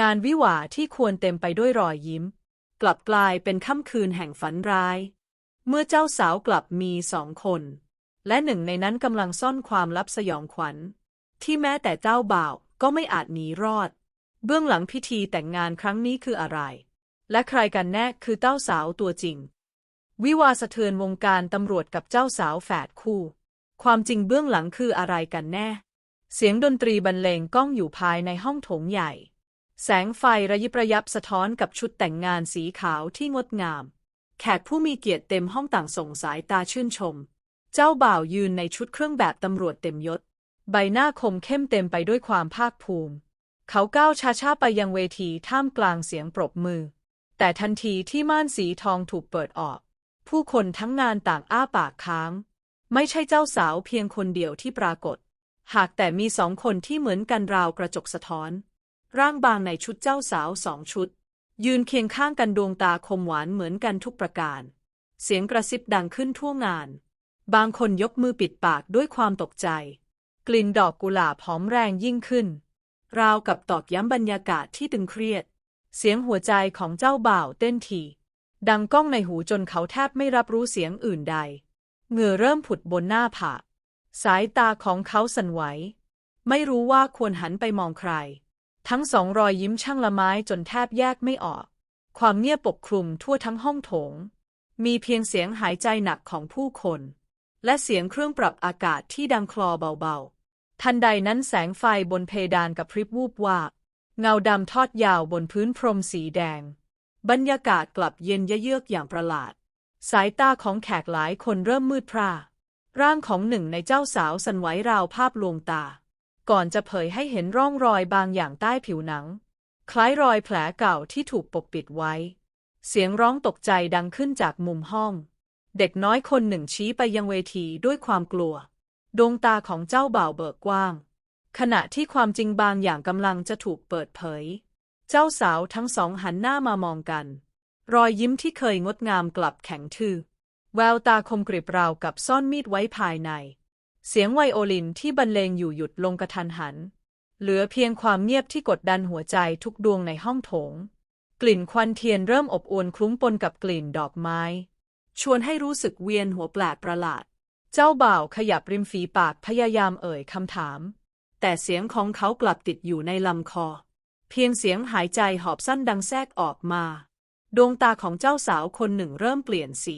งานวิวาที่ควรเต็มไปด้วยรอยยิ้ม กลับกลายเป็นค่ำคืนแห่งฝันร้าย เมื่อเจ้าสาวกลับมีสองคน และหนึ่งในนั้นกำลังซ่อนความลับสยองขวัญ ที่แม้แต่เจ้าบ่าวก็ไม่อาจหนีรอด เบื้องหลังพิธีแต่งงานครั้งนี้คืออะไร และใครกันแน่คือเจ้าสาวตัวจริง วิวาสะเทือนวงการตำรวจกับเจ้าสาวแฝดคู่ ความจริงเบื้องหลังคืออะไรกันแน่ เสียงดนตรีบรรเลงก้องอยู่ภายในห้องโถงใหญ่ แสงไฟระยิบระยับสะท้อนกับชุดแต่งงานสีขาวที่งดงาม แขกผู้มีเกียรติเต็มห้องต่างส่งสายตาชื่นชม เจ้าบ่าวยืนในชุดเครื่องแบบตำรวจเต็มยศ ใบหน้าคมเข้มเต็มไปด้วยความภาคภูมิ เขาก้าวช้าๆไปยังเวทีท่ามกลางเสียงปรบมือ แต่ทันทีที่ม่านสีทองถูกเปิดออก ผู้คนทั้งงานต่างอ้าปากค้าง ไม่ใช่เจ้าสาวเพียงคนเดียวที่ปรากฏ หากแต่มีสองคนที่เหมือนกันราวกระจกสะท้อน ร่างบางในชุดเจ้าสาวสองชุด ยืนเคียงข้างกันดวงตาคมหวานเหมือนกันทุกประการ เสียงกระซิบดังขึ้นทั่วงาน บางคนยกมือปิดปากด้วยความตกใจ กลิ่นดอกกุหลาบหอมแรงยิ่งขึ้น ราวกับตอกย้ำบรรยากาศที่ตึงเครียด เสียงหัวใจของเจ้าบ่าวเต้นทีดังก้องในหูจนเขาแทบไม่รับรู้เสียงอื่นใด เหงื่อเริ่มผุดบนหน้าผากสายตาของเขาสั่นไหว ไม่รู้ว่าควรหันไปมองใคร ทั้งสองรอยยิ้มช่างละไม้จนแทบแยกไม่ออก ความเงียบปกคลุมทั่วทั้งห้องโถง มีเพียงเสียงหายใจหนักของผู้คน และเสียงเครื่องปรับอากาศที่ดังคลอเบาๆ ทันใดนั้นแสงไฟบนเพดานกับพริบวูบวาบเงาดำทอดยาวบนพื้นพรมสีแดง บรรยากาศกลับเย็นยเยือกอย่างประหลาด สายตาของแขกหลายคนเริ่มมืดพร่า ร่างของหนึ่งในเจ้าสาวสั่นไหวราวภาพลวงตา ก่อนจะเผยให้เห็นร่องรอยบางอย่างใต้ผิวหนัง คล้ายรอยแผลเก่าที่ถูกปกปิดไว้ เสียงร้องตกใจดังขึ้นจากมุมห้อง เด็กน้อยคนหนึ่งชี้ไปยังเวทีด้วยความกลัว ดวงตาของเจ้าบ่าวเบิกกว้าง ขณะที่ความจริงบางอย่างกำลังจะถูกเปิดเผย เจ้าสาวทั้งสองหันหน้ามามองกัน รอยยิ้มที่เคยงดงามกลับแข็งทื่อแววตาคมกริบราวกับซ่อนมีดไว้ภายใน เสียงไวโอลินที่บรรเลงอยู่หยุดลงกระทันหัน เหลือเพียงความเงียบที่กดดันหัวใจทุกดวงในห้องโถง กลิ่นควันเทียนเริ่มอบอวลคลุ้งปนกับกลิ่นดอกไม้ ชวนให้รู้สึกเวียนหัวแปลกประหลาด เจ้าบ่าวขยับริมฝีปากพยายามเอ่ยคำถาม แต่เสียงของเขากลับติดอยู่ในลำคอ เพียงเสียงหายใจหอบสั้นดังแทรกออกมา ดวงตาของเจ้าสาวคนหนึ่งเริ่มเปลี่ยนสี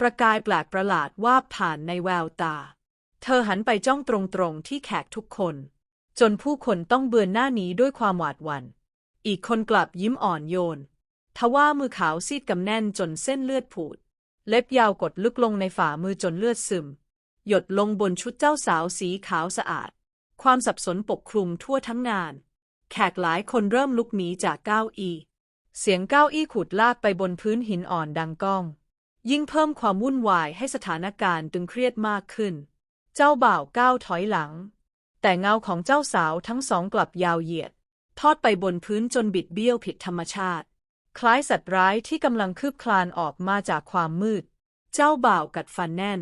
ประกายแปลกประหลาดวาบผ่านในแววตา เธอหันไปจ้องตรงๆที่แขกทุกคน จนผู้คนต้องเบือนหน้าหนีด้วยความหวาดหวัน่น อีกคนกลับยิ้มอ่อนโยน ทว่ามือขาวซีดกำแน่นจนเส้นเลือดผุดเล็บยาวกดลึกลงในฝ่ามือจนเลือดซึม หยดลงบนชุดเจ้าสาวสีขาวสะอาด ความสับสนปกคลุมทั่วทั้งงาน แขกหลายคนเริ่มลุกหนีจากเก้าอี้ เสียงเก้าอี้ขูดลากไปบนพื้นหินอ่อนดังก้อง ยิ่งเพิ่มความวุ่นวายให้สถานการณ์ตึงเครียดมากขึ้น เจ้าบ่าวก้าวถอยหลัง แต่เงาของเจ้าสาวทั้งสองกลับยาวเหยียด ทอดไปบนพื้นจนบิดเบี้ยวผิดธรรมชาติ คล้ายสัตว์ร้ายที่กำลังคืบคลานออกมาจากความมืด เจ้าบ่าวกัดฟันแน่น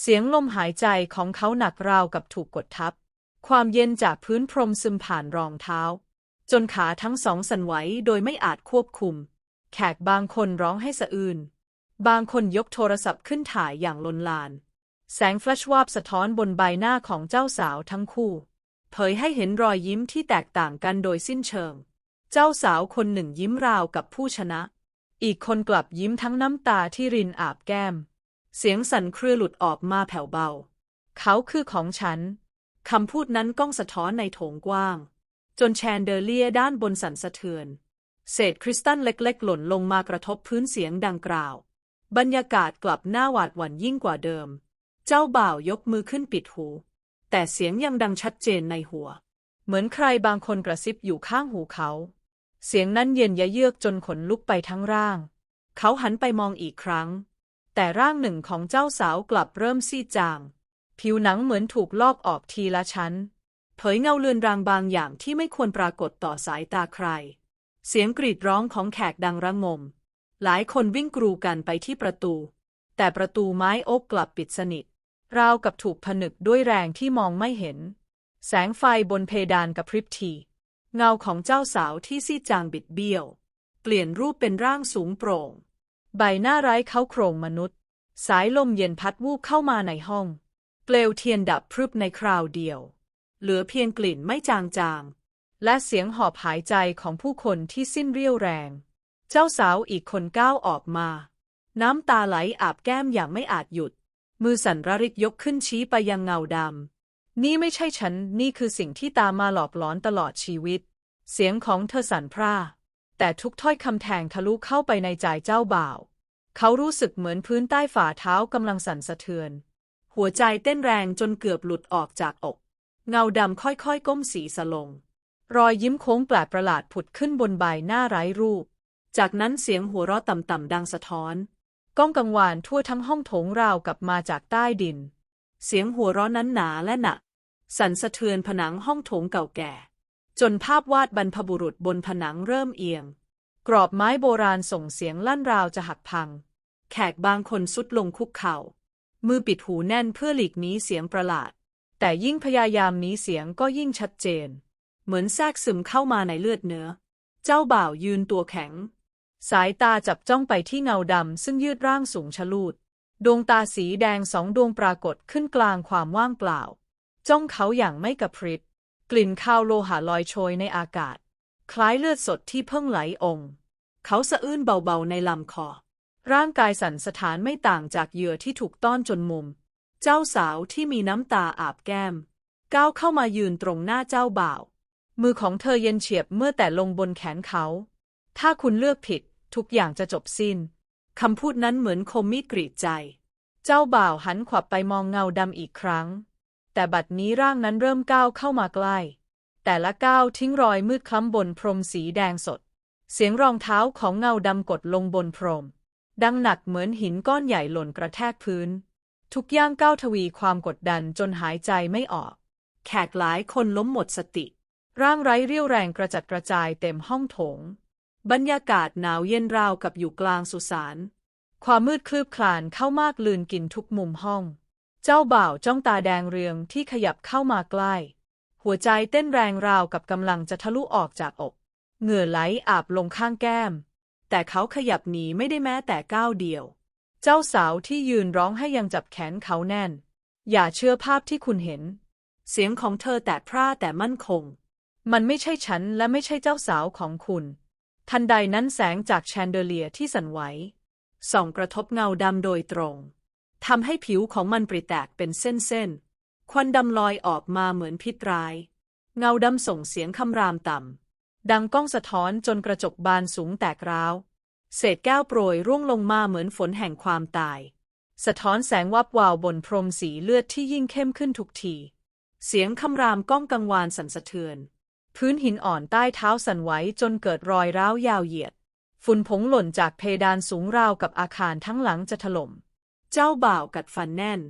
เสียงลมหายใจของเขาหนักราวกับถูกกดทับ ความเย็นจากพื้นพรมซึมผ่านรองเท้า จนขาทั้งสองสั่นไหวโดยไม่อาจควบคุม แขกบางคนร้องให้สะอื้นบางคนยกโทรศัพท์ขึ้นถ่ายอย่างลนลาน แสงแฟลชวาบสะท้อนบนใบหน้าของเจ้าสาวทั้งคู่ เผยให้เห็นรอยยิ้มที่แตกต่างกันโดยสิ้นเชิง เจ้าสาวคนหนึ่งยิ้มราวกับผู้ชนะ อีกคนกลับยิ้มทั้งน้ำตาที่รินอาบแก้ม เสียงสั่นเครือหลุดออกมาแผ่วเบา เขาคือของฉัน คำพูดนั้นก้องสะท้อนในโถงกว้าง จนแชนเดอเลียด้านบนสั่นสะเทือน เศษคริสตัลเล็กๆ หล่นลงมากระทบพื้นเสียงดังกล่าว บรรยากาศกลับหน้าหวาดหวั่นยิ่งกว่าเดิม เจ้าบ่าวยกมือขึ้นปิดหู แต่เสียงยังดังชัดเจนในหัว เหมือนใครบางคนกระซิบอยู่ข้างหูเขา เสียงนั้นเย็นยะเยือกจนขนลุกไปทั้งร่าง เขาหันไปมองอีกครั้ง แต่ร่างหนึ่งของเจ้าสาวกลับเริ่มซีดจาง ผิวหนังเหมือนถูกลอกออกทีละชั้น เผยเงาเลือนรางบางอย่างที่ไม่ควรปรากฏต่อสายตาใคร เสียงกรีดร้องของแขกดังระงม หลายคนวิ่งกรูกันไปที่ประตู แต่ประตูไม้โอ๊กกลับปิดสนิท ราวกับถูกผนึกด้วยแรงที่มองไม่เห็น แสงไฟบนเพดานกระพริบทีเงาของเจ้าสาวที่ซีจางบิดเบี้ยว เปลี่ยนรูปเป็นร่างสูงโปร่ง ใบหน้าไร้เขาโครงมนุษย์ สายลมเย็นพัดวูบเข้ามาในห้อง เปลวเทียนดับพรึบในคราวเดียว เหลือเพียงกลิ่นไม่จางๆและเสียงหอบหายใจของผู้คนที่สิ้นเรี่ยวแรง เจ้าสาวอีกคนก้าวออกมา น้ำตาไหลอาบแก้มอย่างไม่อาจหยุด มือสั่นระริกยกขึ้นชี้ไปยังเงาดำ นี่ไม่ใช่ฉัน นี่คือสิ่งที่ตามมาหลอกหลอนตลอดชีวิต เสียงของเธอสั่นพร่า แต่ทุกถ้อยคำแทงทะลุเข้าไปในใจเจ้าบ่าว เขารู้สึกเหมือนพื้นใต้ฝ่าเท้ากำลังสั่นสะเทือน หัวใจเต้นแรงจนเกือบหลุดออกจากอก เงาดำค่อยๆ ก้มสีสลง รอยยิ้มโค้งแปลกประหลาดผุดขึ้นบนใบหน้าไร้รูป จากนั้นเสียงหัวเราะต่ำๆดังสะท้อน ก้องกังวานทั่วทั้งห้องโถงราวกับมาจากใต้ดิน เสียงหัวเราะนั้นหนาและหนัก สั่นสะเทือนผนังห้องโถงเก่าแก่ จนภาพวาดบรรพบุรุษบนผนังเริ่มเอียง กรอบไม้โบราณส่งเสียงลั่นราวจะหักพัง แขกบางคนสุดลงคุกเข่า มือปิดหูแน่นเพื่อหลีกหนีเสียงประหลาด แต่ยิ่งพยายามหนีเสียงก็ยิ่งชัดเจน เหมือนแทรกซึมเข้ามาในเลือดเนื้อ เจ้าบ่าวยืนตัวแข็ง สายตาจับจ้องไปที่เงาดำซึ่งยืดร่างสูงชะลูด ดวงตาสีแดงสองดวงปรากฏขึ้นกลางความว่างเปล่า จ้องเขาอย่างไม่กระพริบกลิ่นคาวโลหะลอยโชยในอากาศ คล้ายเลือดสดที่เพิ่งไหลองค์เขาสะอื้นเบาๆในลำคอ ร่างกายสั่นสะท้านไม่ต่างจากเหยื่อที่ถูกต้อนจนมุม เจ้าสาวที่มีน้ำตาอาบแก้ม ก้าวเข้ามายืนตรงหน้าเจ้าบ่าว มือของเธอเย็นเฉียบเมื่อแต่ลงบนแขนเขา ถ้าคุณเลือกผิด ทุกอย่างจะจบสิ้น คำพูดนั้นเหมือนคมมีดกรีดใจ เจ้าบ่าวหันขวับไปมองเงาดำอีกครั้ง แต่บัดนี้ร่างนั้นเริ่มก้าวเข้ามาใกล้ แต่ละก้าวทิ้งรอยมืดคล้ำบนพรมสีแดงสด เสียงรองเท้าของเงาดำกดลงบนพรม ดังหนักเหมือนหินก้อนใหญ่หล่นกระแทกพื้น ทุกย่างก้าวทวีความกดดันจนหายใจไม่ออก แขกหลายคนล้มหมดสติ ร่างไร้เรี่ยวแรงกระจัดกระจายเต็มห้องโถง บรรยากาศหนาวเย็นราวกับอยู่กลางสุสานความมืดคลืบคลานเข้ามากลืนกินทุกมุมห้อง เจ้าบ่าวจ้องตาแดงเรืองที่ขยับเข้ามาใกล้ หัวใจเต้นแรงราวกับกำลังจะทะลุออกจากอก เหงื่อไหลอาบลงข้างแก้ม แต่เขาขยับหนีไม่ได้แม้แต่ก้าวเดียว เจ้าสาวที่ยืนร้องให้ยังจับแขนเขาแน่น อย่าเชื่อภาพที่คุณเห็น เสียงของเธอแตกพร่าแต่มั่นคง มันไม่ใช่ฉันและไม่ใช่เจ้าสาวของคุณ ทันใดนั้นแสงจากแชนเดอเลียที่สั่นไหวส่องกระทบเงาดำโดยตรงทำให้ผิวของมันปริแตกเป็นเส้นๆ ควันดำลอยออกมาเหมือนพิษร้าย เงาดำส่งเสียงคำรามต่ำ ดังก้องสะท้อนจนกระจกบานสูงแตกร้าว เศษแก้วโปรยร่วงลงมาเหมือนฝนแห่งความตาย สะท้อนแสงวับวาวบนพรมสีเลือดที่ยิ่งเข้มขึ้นทุกที เสียงคำรามก้องกังวานสั่นสะเทือน พื้นหินอ่อนใต้เท้าสั่นไหวจนเกิดรอยร้าวยาวเหยียด ฝุ่นผงหล่นจากเพดานสูงราวกับอาคารทั้งหลังจะถล่ม เจ้าบ่าวกัดฟันแน่น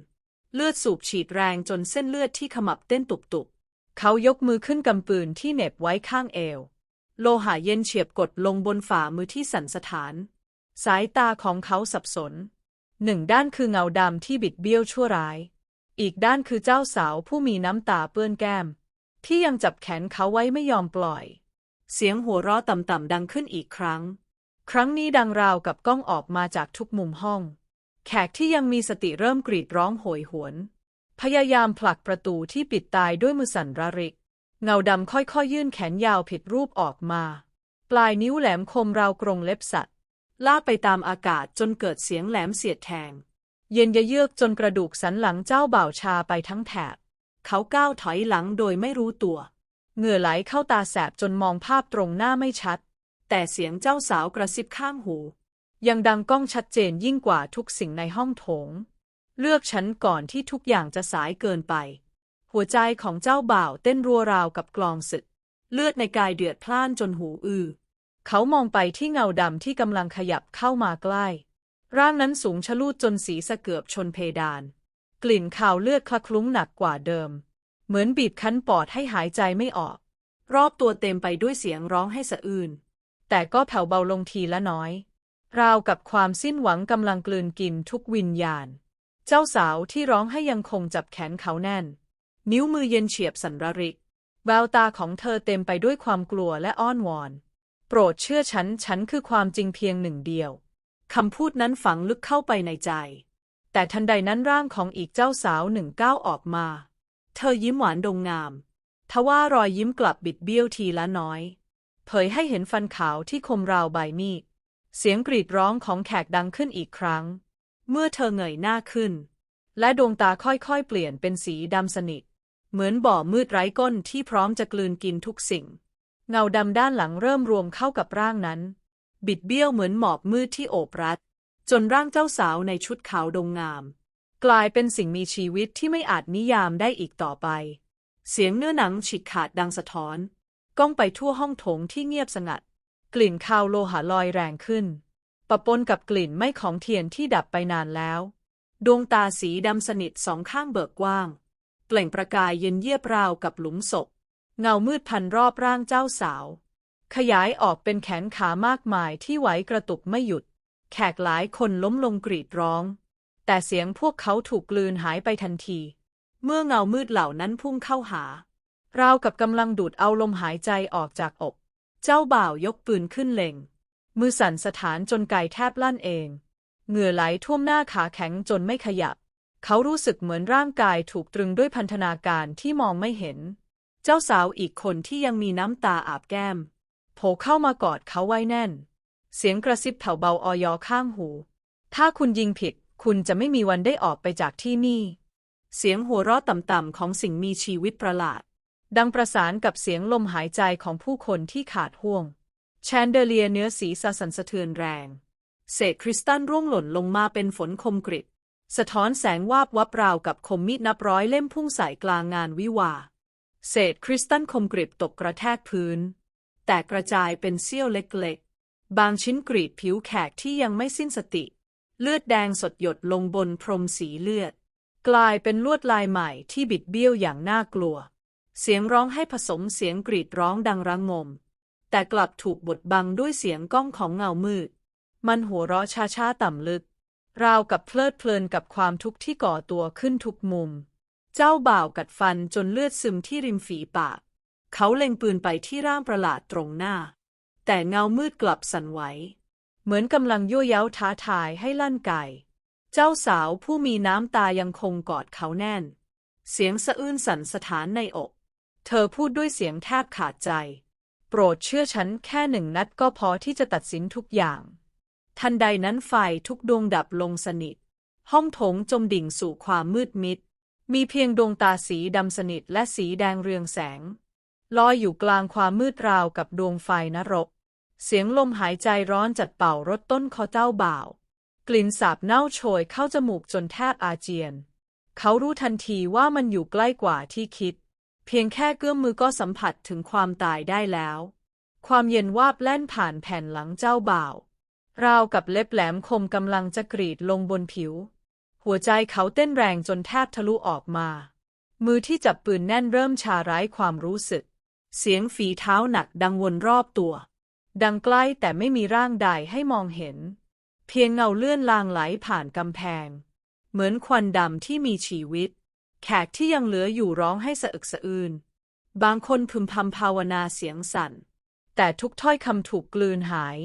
เลือดสูบฉีดแรงจนเส้นเลือดที่ขมับเต้นตุบๆ เขายกมือขึ้นกำปืนที่เหน็บไว้ข้างเอว โลหะเย็นเฉียบกดลงบนฝ่ามือที่สั่นสะท้าน สายตาของเขาสับสน หนึ่งด้านคือเงาดำที่บิดเบี้ยวชั่วร้าย อีกด้านคือเจ้าสาวผู้มีน้ำตาเปื้อนแก้ม ที่ยังจับแขนเขาไว้ไม่ยอมปล่อย เสียงหัวเราะต่ำๆดังขึ้นอีกครั้ง ครั้งนี้ดังราวกับก้องออกมาจากทุกมุมห้อง แขกที่ยังมีสติเริ่มกรีดร้องโหยหวน พยายามผลักประตูที่ปิดตายด้วยมือสั่นระริก เงาดำค่อยๆยื่นแขนยาวผิดรูปออกมา ปลายนิ้วแหลมคมราวกรงเล็บสัตว์ลากไปตามอากาศจนเกิดเสียงแหลมเสียดแทง เย็นยะเยือกจนกระดูกสันหลังเจ้าบ่าวชาไปทั้งแถบ เขาก้าวถอยหลังโดยไม่รู้ตัว เหงื่อไหลเข้าตาแสบจนมองภาพตรงหน้าไม่ชัด แต่เสียงเจ้าสาวกระซิบข้างหู ยังดังก้องชัดเจนยิ่งกว่าทุกสิ่งในห้องโถง เลือกฉันก่อนที่ทุกอย่างจะสายเกินไป หัวใจของเจ้าบ่าวเต้นรัวราวกับกลองศึก เลือดในกายเดือดพล่านจนหูอื้อเขามองไปที่เงาดำที่กำลังขยับเข้ามาใกล้ ร่างนั้นสูงชะลูดจนสีสะเกือบชนเพดาน กลิ่นคาวเลือดคละคลุ้งหนักกว่าเดิม เหมือนบีบคั้นปอดให้หายใจไม่ออก รอบตัวเต็มไปด้วยเสียงร้องให้สะอื้นแต่ก็แผ่วเบาลงทีละน้อย ราวกับความสิ้นหวังกำลังกลืนกินทุกวิญญาณ เจ้าสาวที่ร้องให้ยังคงจับแขนเขาแน่น นิ้วมือเย็นเฉียบสันระริก แววตาของเธอเต็มไปด้วยความกลัวและอ้อนวอน โปรดเชื่อฉัน ฉันคือความจริงเพียงหนึ่งเดียวคำพูดนั้นฝังลึกเข้าไปในใจ แต่ทันใดนั้นร่างของอีกเจ้าสาวหนึ่งก้าวออกมา เธอยิ้มหวานดงงาม ทว่ารอยยิ้มกลับบิดเบี้ยวทีละน้อย เผยให้เห็นฟันขาวที่คมราวใบมีด เสียงกรีดร้องของแขกดังขึ้นอีกครั้ง เมื่อเธอเงยหน้าขึ้น และดวงตาค่อยๆเปลี่ยนเป็นสีดำสนิท เหมือนบ่อมืดไร้ก้นที่พร้อมจะกลืนกินทุกสิ่ง เงาดำด้านหลังเริ่มรวมเข้ากับร่างนั้น บิดเบี้ยวเหมือนหมอกมืดที่โอบรัด จนร่างเจ้าสาวในชุดขาวดงงาม กลายเป็นสิ่งมีชีวิตที่ไม่อาจนิยามได้อีกต่อไป เสียงเนื้อหนังฉีกขาดดังสะท้อน ก้องไปทั่วห้องโถงที่เงียบสงัด กลิ่นคาวโลหะลอยแรงขึ้น ปะปนกับกลิ่นไม้ของเทียนที่ดับไปนานแล้ว ดวงตาสีดำสนิทสองข้างเบิกกว้าง เปล่งประกายเย็นเยียบราวกับหลุมศพ เงามืดพันรอบร่างเจ้าสาว ขยายออกเป็นแขนขามากมายที่ไหวกระตุกไม่หยุด แขกหลายคนล้มลงกรีดร้อง แต่เสียงพวกเขาถูกกลืนหายไปทันที เมื่อเงามืดเหล่านั้นพุ่งเข้าหา ราวกับกำลังดูดเอาลมหายใจออกจากอก เจ้าบ่าวยกปืนขึ้นเล็ง มือสั่นสถานจนไก่แทบลั่นเอง เหงื่อไหลท่วมหน้าขาแข็งจนไม่ขยับ เขารู้สึกเหมือนร่างกายถูกตรึงด้วยพันธนาการที่มองไม่เห็น เจ้าสาวอีกคนที่ยังมีน้ำตาอาบแก้มโผล่เข้ามากอดเขาไว้แน่น เสียงกระซิบแผ่วเบาออยอข้างหู ถ้าคุณยิงผิด คุณจะไม่มีวันได้ออกไปจากที่นี่ เสียงหัวเราะต่ำๆของสิ่งมีชีวิตประหลาด ดังประสานกับเสียงลมหายใจของผู้คนที่ขาดห่วง แชนเดเลียเนื้อสีสะสันสะเทือนแรง เศษคริสตัลร่วงหล่นลงมาเป็นฝนคมกริบสะท้อนแสงวาบวับราวกับคมมีดนับร้อยเล่มพุ่งใส่กลางงานวิวา เศษคริสตัลคมกริบตกกระแทกพื้น แตกกระจายเป็นเสี้ยวเล็ก บางชิ้นกรีดผิวแขกที่ยังไม่สิ้นสติ เลือดแดงสดหยดลงบนพรมสีเลือด กลายเป็นลวดลายใหม่ที่บิดเบี้ยวอย่างน่ากลัว เสียงร้องให้ผสมเสียงกรีดร้องดังระงม แต่กลับถูกบดบังด้วยเสียงก้องของเงามืด มันหัวเราะช้าๆต่ำลึก ราวกับเพลิดเพลินกับความทุกข์ที่ก่อตัวขึ้นทุกมุม เจ้าบ่าวกัดฟันจนเลือดซึมที่ริมฝีปาก เขาเล็งปืนไปที่ร่างประหลาดตรงหน้า แต่เงามืดกลับสั่นไหว เหมือนกำลังยั่วเย้าท้าทายให้ลั่นไก่เจ้าสาวผู้มีน้ำตายังคงกอดเขาแน่น เสียงสะอื้นสั่นสถานในอก เธอพูดด้วยเสียงแทบขาดใจ โปรดเชื่อฉันแค่หนึ่งนัดก็พอที่จะตัดสินทุกอย่าง ทันใดนั้นไฟทุกดวงดับลงสนิท ห้องโถงจมดิ่งสู่ความมืดมิด มีเพียงดวงตาสีดำสนิทและสีแดงเรืองแสงลอยอยู่กลางความมืดราวกับดวงไฟนรก เสียงลมหายใจร้อนจัดเป่ารถต้นคอเจ้าบ่าว กลิ่นสาบเน่าโชยเข้าจมูกจนแทบอาเจียน เขารู้ทันทีว่ามันอยู่ใกล้กว่าที่คิด เพียงแค่เกื้อมมือก็สัมผัสถึงความตายได้แล้ว ความเย็นวาบแล่นผ่านแผ่นหลังเจ้าบ่าวราวกับเล็บแหลมคมกำลังจะกรีดลงบนผิว หัวใจเขาเต้นแรงจนแทบทะลุออกมา มือที่จับปืนแน่นเริ่มชาไร้ความรู้สึก เสียงฝีเท้าหนักดังวนรอบตัว ดังใกล้แต่ไม่มีร่างใดให้มองเห็น เพียงเงาเลื่อนลางไหลผ่านกำแพง เหมือนควันดำที่มีชีวิต แขกที่ยังเหลืออยู่ร้องให้สะอึกสะอื้นบางคนพึมพำภาวนาเสียงสั่น แต่ทุกถ้อยคำถูกกลืนหาย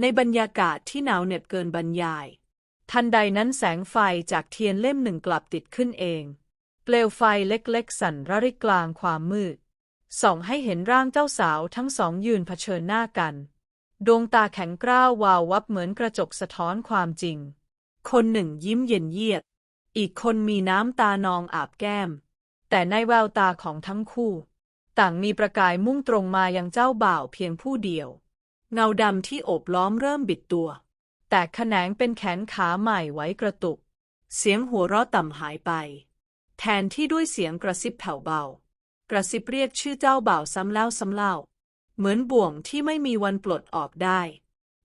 ในบรรยากาศที่หนาวเหน็บเกินบรรยาย ทันใดนั้นแสงไฟจากเทียนเล่มหนึ่งกลับติดขึ้นเอง เปลวไฟเล็กๆ สั่นระริกกลางความมืด ส่องให้เห็นร่างเจ้าสาวทั้งสองยืนเผชิญหน้ากัน ดวงตาแข็งกร้าววาววับเหมือนกระจกสะท้อนความจริง คนหนึ่งยิ้มเย็นเยียด อีกคนมีน้ำตานองอาบแก้ม แต่ในแววตาของทั้งคู่ ต่างมีประกายมุ่งตรงมายังเจ้าบ่าวเพียงผู้เดียว เงาดำที่โอบล้อมเริ่มบิดตัว แตกแขนงเป็นแขนขาใหม่ไว้กระตุก เสียงหัวเราะต่ำหายไป แทนที่ด้วยเสียงกระซิบแผ่วเบา กระซิบเรียกชื่อเจ้าบ่าวซ้ำแล้วซ้ำเล่า เหมือนบ่วงที่ไม่มีวันปลดออกได้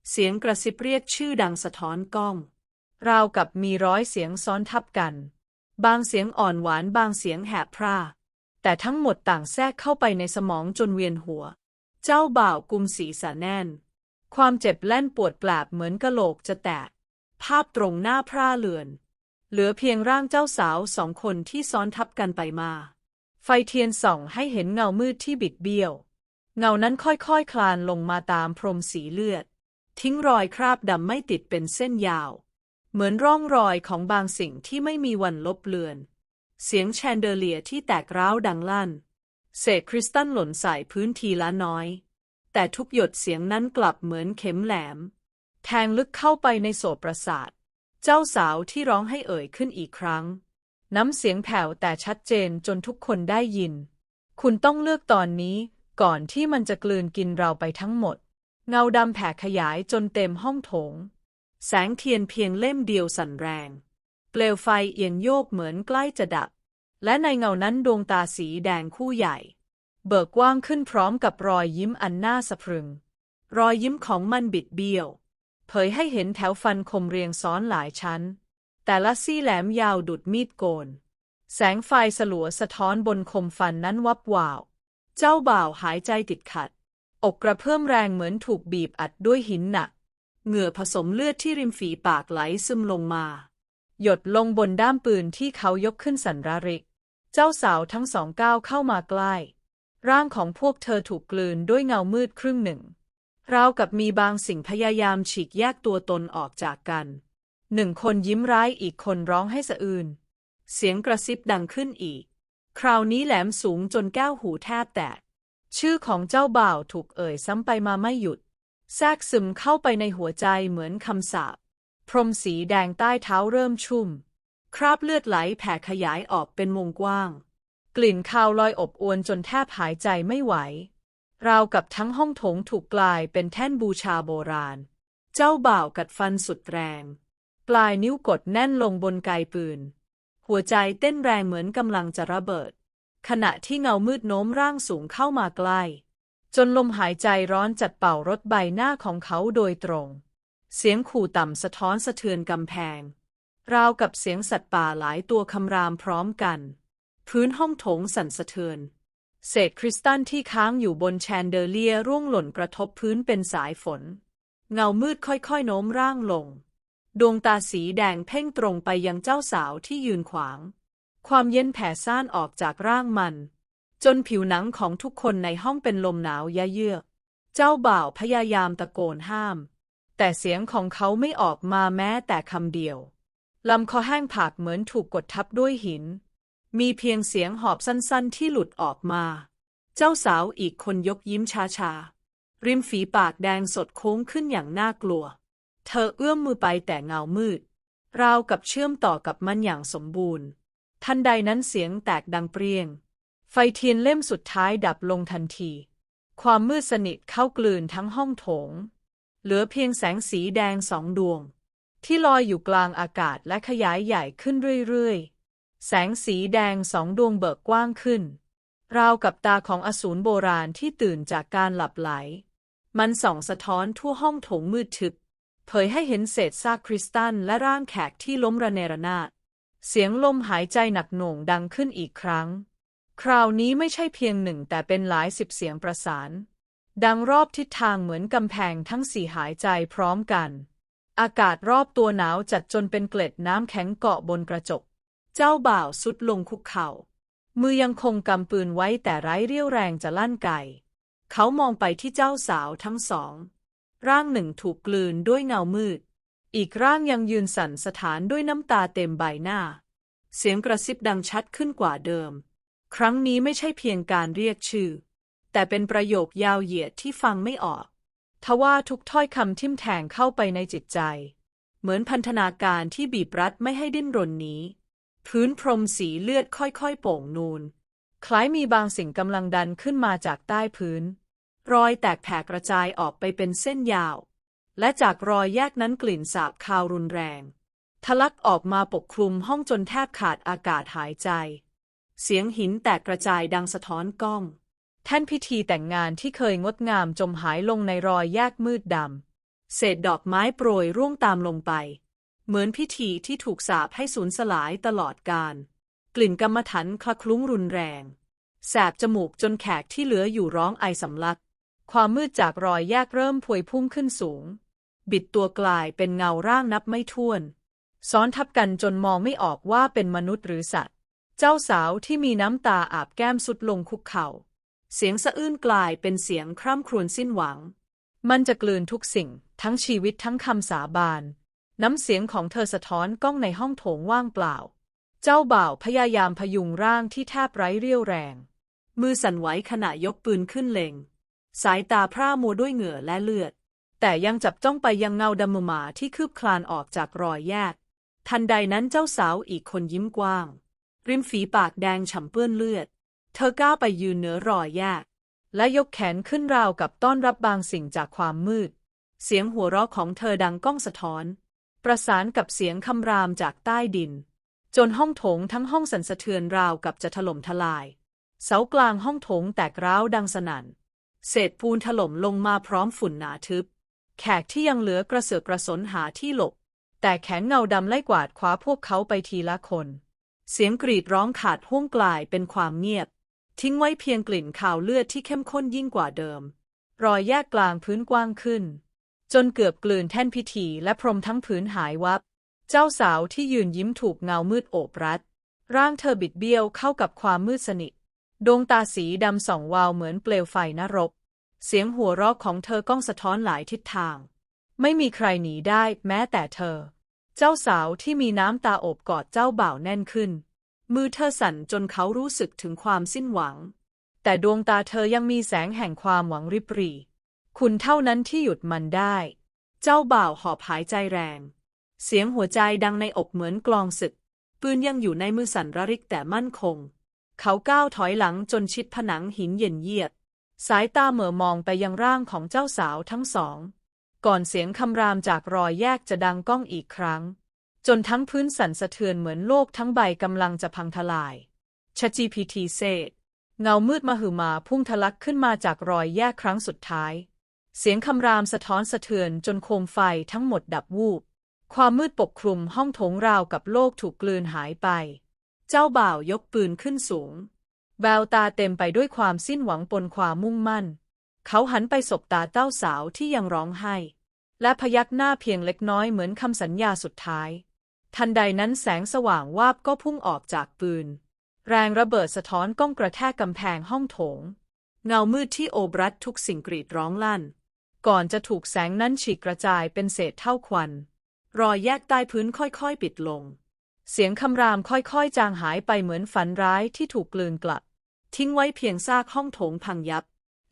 เสียงกระซิบเรียกชื่อดังสะท้อนก้อง ราวกับมีร้อยเสียงซ้อนทับกัน บางเสียงอ่อนหวานบางเสียงแหบพร่า แต่ทั้งหมดต่างแทรกเข้าไปในสมองจนเวียนหัว เจ้าบ่าวกุมศีรษะแน่น ความเจ็บแล่นปวดแปลบเหมือนกะโหลกจะแตก ภาพตรงหน้าพร่าเลือน เหลือเพียงร่างเจ้าสาวสองคนที่ซ้อนทับกันไปมา ไฟเทียนส่องให้เห็นเงามืดที่บิดเบี้ยว เงานั้นค่อยๆคคลานลงมาตามพรมสีเลือด ทิ้งรอยคราบดำไม่ติดเป็นเส้นยาว เหมือนร่องรอยของบางสิ่งที่ไม่มีวันลบเลือน เสียงแชนเดเลียที่แตกร้าวดังลั่น เศษคริสตัลหล่นใส่พื้นทีละน้อย แต่ทุกหยดเสียงนั้นกลับเหมือนเข็มแหลม แทงลึกเข้าไปในโสตประสาท เจ้าสาวที่ร้องให้เอ่ยขึ้นอีกครั้ง น้ำเสียงแผ่วแต่ชัดเจนจนทุกคนได้ยิน คุณต้องเลือกตอนนี้ก่อนที่มันจะกลืนกินเราไปทั้งหมด เงาดำแผ่ขยายจนเต็มห้องโถง แสงเทียนเพียงเล่มเดียวสั่นแรง เปลวไฟเอียงโยกเหมือนใกล้จะดับ และในเงานั้นดวงตาสีแดงคู่ใหญ่ เบิกกว้างขึ้นพร้อมกับรอยยิ้มอันน่าสะพรึง รอยยิ้มของมันบิดเบี้ยว เผยให้เห็นแถวฟันคมเรียงซ้อนหลายชั้น แต่ละซี่แหลมยาวดุดมีดโกน แสงไฟสลัวสะท้อนบนคมฟันนั้นวับวาว เจ้าบ่าวหายใจติดขัด อกกระเพื่อมแรงเหมือนถูกบีบอัดด้วยหินหนัก เหงื่อผสมเลือดที่ริมฝีปากไหลซึมลงมา หยดลงบนด้ามปืนที่เขายกขึ้นสันราริก เจ้าสาวทั้งสองก้าวเข้ามาใกล้ ร่างของพวกเธอถูกกลืนด้วยเงามืดครึ่งหนึ่งราวกับมีบางสิ่งพยายามฉีกแยกตัวตนออกจากกัน หนึ่งคนยิ้มร้ายอีกคนร้องให้สะอื้นเสียงกระซิบดังขึ้นอีก คราวนี้แหลมสูงจนแก้วหูแทบแตก ชื่อของเจ้าบ่าวถูกเอ่ยซ้ำไปมาไม่หยุด แทรกซึมเข้าไปในหัวใจเหมือนคำสาป พรมสีแดงใต้เท้าเริ่มชุ่ม คราบเลือดไหลแผ่ขยายออกเป็นวงกว้าง กลิ่นคาวลอยอบอวนจนแทบหายใจไม่ไหว ราวกับทั้งห้องโถงถูกกลายเป็นแท่นบูชาโบราณ เจ้าบ่าวกัดฟันสุดแรง ปลายนิ้วกดแน่นลงบนไกปืน หัวใจเต้นแรงเหมือนกำลังจะระเบิด ขณะที่เงามืดโน้มร่างสูงเข้ามาใกล้ จนลมหายใจร้อนจัดเป่ารถใบหน้าของเขาโดยตรง เสียงขู่ต่ำสะท้อนสะเทือนกำแพง ราวกับเสียงสัตว์ป่าหลายตัวคำรามพร้อมกัน พื้นห้องโถงสั่นสะเทือน เศษคริสตัลที่ค้างอยู่บนแชนเดอเลียร่วงหล่นกระทบพื้นเป็นสายฝน เงามืดค่อยๆโน้มร่างลง ดวงตาสีแดงเพ่งตรงไปยังเจ้าสาวที่ยืนขวาง ความเย็นแผ่ซ่านออกจากร่างมัน จนผิวหนังของทุกคนในห้องเป็นลมหนาวยะเยือก เจ้าบ่าวพยายามตะโกนห้าม แต่เสียงของเขาไม่ออกมาแม้แต่คำเดียว ลำคอแห้งผากเหมือนถูกกดทับด้วยหิน มีเพียงเสียงหอบสั้นๆ ที่หลุดออกมา เจ้าสาวอีกคนยกยิ้มช้าๆ ริมฝีปากแดงสดโค้งขึ้นอย่างน่ากลัว เธอเอื้อมมือไปแต่เงามืด ราวกับเชื่อมต่อกับมันอย่างสมบูรณ์ ทันใดนั้นเสียงแตกดังเปรี้ยง ไฟเทียนเล่มสุดท้ายดับลงทันที ความมืดสนิทเข้ากลืนทั้งห้องโถง เหลือเพียงแสงสีแดงสองดวง ที่ลอยอยู่กลางอากาศและขยายใหญ่ขึ้นเรื่อยๆ แสงสีแดงสองดวงเบิกกว้างขึ้น ราวกับตาของอสูรโบราณที่ตื่นจากการหลับไหล มันส่องสะท้อนทั่วห้องโถงมืดทึบ เผยให้เห็นเศษซากคริสตัลและร่างแขกที่ล้มระเนระนาด เสียงลมหายใจหนักหน่วงดังขึ้นอีกครั้ง คราวนี้ไม่ใช่เพียงหนึ่งแต่เป็นหลายสิบเสียงประสาน ดังรอบทิศทางเหมือนกำแพงทั้งสี่หายใจพร้อมกัน อากาศรอบตัวหนาวจัดจนเป็นเกล็ดน้ำแข็งเกาะบนกระจก เจ้าบ่าวสุดลงคุกเข่า มือยังคงกำปืนไว้แต่ไร้เรี่ยวแรงจะลั่นไกเขามองไปที่เจ้าสาวทั้งสอง ร่างหนึ่งถูกกลืนด้วยเงามืด อีกร่างยังยืนสั่นสถานด้วยน้ำตาเต็มใบหน้า เสียงกระซิบดังชัดขึ้นกว่าเดิม ครั้งนี้ไม่ใช่เพียงการเรียกชื่อ แต่เป็นประโยคยาวเหยียดที่ฟังไม่ออก ทว่าทุกถ้อยคำทิ่มแทงเข้าไปในจิตใจ เหมือนพันธนาการที่บีบรัดไม่ให้ดิ้นรนหนี้ พื้นพรมสีเลือดค่อยๆโป่งนูน คล้ายมีบางสิ่งกำลังดันขึ้นมาจากใต้พื้น รอยแตกแผ่กระจายออกไปเป็นเส้นยาว และจากรอยแยกนั้นกลิ่นสาบคาวรุนแรง ทะลักออกมาปกคลุมห้องจนแทบขาดอากาศหายใจ เสียงหินแตกกระจายดังสะท้อนกล้อง แท่นพิธีแต่งงานที่เคยงดงามจมหายลงในรอยแยกมืดดำ เศษดอกไม้โปรยร่วงตามลงไป เหมือนพิธีที่ถูกสาปให้สูญสลายตลอดกาลกลิ่นกรรมฐานคละคลุ้งรุนแรง แสบจมูกจนแขกที่เหลืออยู่ร้องไอสำลัก ความมืดจากรอยแยกเริ่มพวยพุ่งขึ้นสูง บิดตัวกลายเป็นเงาร่างนับไม่ถ้วน ซ้อนทับกันจนมองไม่ออกว่าเป็นมนุษย์หรือสัตว์ เจ้าสาวที่มีน้ำตาอาบแก้มสุดลงคุกเข่า เสียงสะอื้นกลายเป็นเสียงคร่ำครวญสิ้นหวัง มันจะกลืนทุกสิ่ง ทั้งชีวิตทั้งคำสาบาน น้ำเสียงของเธอสะท้อนกล้องในห้องโถงว่างเปล่า เจ้าบ่าวพยายามพยุงร่างที่แทบไร้เรี่ยวแรง มือสั่นไหวขณะยกปืนขึ้นเล็ง สายตาพร่ามัวด้วยเหงื่อและเลือด แต่ยังจับจ้องไปยังเงาดำหมาที่คืบคลานออกจากรอยแยก ทันใดนั้นเจ้าสาวอีกคนยิ้มกว้าง ริมฝีปากแดงฉ่ำเปื้อนเลือด เธอก้าวไปยืนเหนือรอยแยก และยกแขนขึ้นราวกับต้อนรับบางสิ่งจากความมืด เสียงหัวเราะของเธอดังก้องสะท้อน ประสานกับเสียงคำรามจากใต้ดิน จนห้องโถงทั้งห้องสั่นสะเทือนราวกับจะถล่มทลาย เสากลางห้องโถงแตกร้าวดังสนั่น เศษปูนถล่มลงมาพร้อมฝุ่นหนาทึบ แขกที่ยังเหลือกระเสือกกระสนหาที่หลบ แต่แขนเงาดำไล่กวาดคว้าพวกเขาไปทีละคน เสียงกรีดร้องขาดห้วงกลายเป็นความเงียบ ทิ้งไว้เพียงกลิ่นข่าวเลือดที่เข้มข้นยิ่งกว่าเดิม รอยแยกกลางพื้นกว้างขึ้น จนเกือบกลืนแท่นพิธีและพรมทั้งพื้นหายวับ เจ้าสาวที่ยืนยิ้มถูกเงามืดโอบรัด ร่างเธอบิดเบี้ยวเข้ากับความมืดสนิทดวงตาสีดำส่องวาวเหมือนเปลวไฟนรก เสียงหัวเราะของเธอก้องสะท้อนหลายทิศทาง ไม่มีใครหนีได้แม้แต่เธอ เจ้าสาวที่มีน้ำตาโอบกอดเจ้าบ่าวแน่นขึ้น มือเธอสั่นจนเขารู้สึกถึงความสิ้นหวัง แต่ดวงตาเธอยังมีแสงแห่งความหวังริบหรี่คุณเท่านั้นที่หยุดมันได้ เจ้าบ่าวหอบหายใจแรง เสียงหัวใจดังในอกเหมือนกลองศึก ปืนยังอยู่ในมือสั่นระริกแต่มั่นคง เขาก้าวถอยหลังจนชิดผนังหินเย็นเยียบ สายตาเหม่อมองไปยังร่างของเจ้าสาวทั้งสอง ก่อนเสียงคำรามจากรอยแยกจะดังก้องอีกครั้ง จนทั้งพื้นสั่นสะเทือนเหมือนโลกทั้งใบกำลังจะพังทลายช GPT เซตเงามืดมหึมาพุ่งทะลักขึ้นมาจากรอยแยกครั้งสุดท้าย เสียงคำรามสะท้อนสะเทือนจนโคมไฟทั้งหมดดับวูบ ความมืดปกคลุมห้องโถงราวกับโลกถูกกลืนหายไป เจ้าบ่าวยกปืนขึ้นสูง แววตาเต็มไปด้วยความสิ้นหวังปนความมุ่งมั่น เขาหันไปสบตาเต้าสาวที่ยังร้องไห้ และพยักหน้าเพียงเล็กน้อยเหมือนคำสัญญาสุดท้าย ทันใดนั้นแสงสว่างวาบก็พุ่งออกจากปืน แรงระเบิดสะท้อนก้องกระแทกกำแพงห้องโถง เงามืดที่โอบรัดทุกสิ่งกรีดร้องลั่น ก่อนจะถูกแสงนั้นฉีกกระจายเป็นเศษเท่าควัน รอยแยกใต้พื้นค่อยๆปิดลง เสียงคำรามค่อยๆจางหายไปเหมือนฝันร้ายที่ถูกกลืนกลับ ทิ้งไว้เพียงซากห้องโถงพังยับ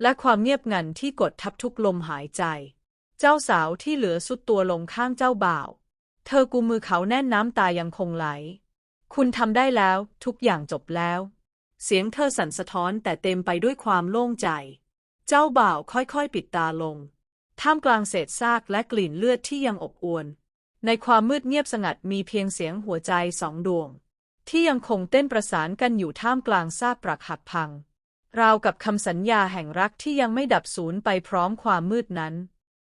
และความเงียบงันที่กดทับทุกลมหายใจ เจ้าสาวที่เหลือสุดตัวลงข้างเจ้าบ่าว เธอกุมมือเขาแน่นน้ำตายังคงไหล คุณทำได้แล้ว ทุกอย่างจบแล้ว เสียงเธอสั่นสะท้อนแต่เต็มไปด้วยความโล่งใจ เจ้าบ่าวค่อยๆปิดตาลง ท่ามกลางเศษซากและกลิ่นเลือดที่ยังอบอวลในความมืดเงียบสงัดมีเพียงเสียงหัวใจสองดวง ที่ยังคงเต้นประสานกันอยู่ท่ามกลางซากปรักหักพัง ราวกับคำสัญญาแห่งรักที่ยังไม่ดับสูญไปพร้อมความมืดนั้น